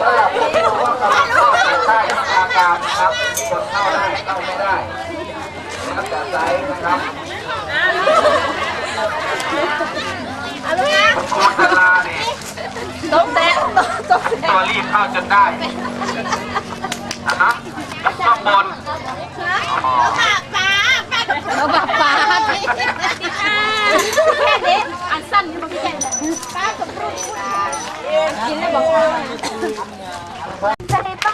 ถ้าผู้ว่ากำลังเข้าไปใต้อาการนะครับคนเข้าได้เข้าไม่ได้นะครับแต่ไซส์นะครับโฆษณาเนี่ยต้องแตะต้องแตะตัวรีบเข้าจนได้นะฮะข้างบนแล้วค่ะป้าป้าแล้วแบบป้าแค่นี้อันสั้นนี่มันแค่ป้ากับรูปกินแล้วบอกว่า 我在害。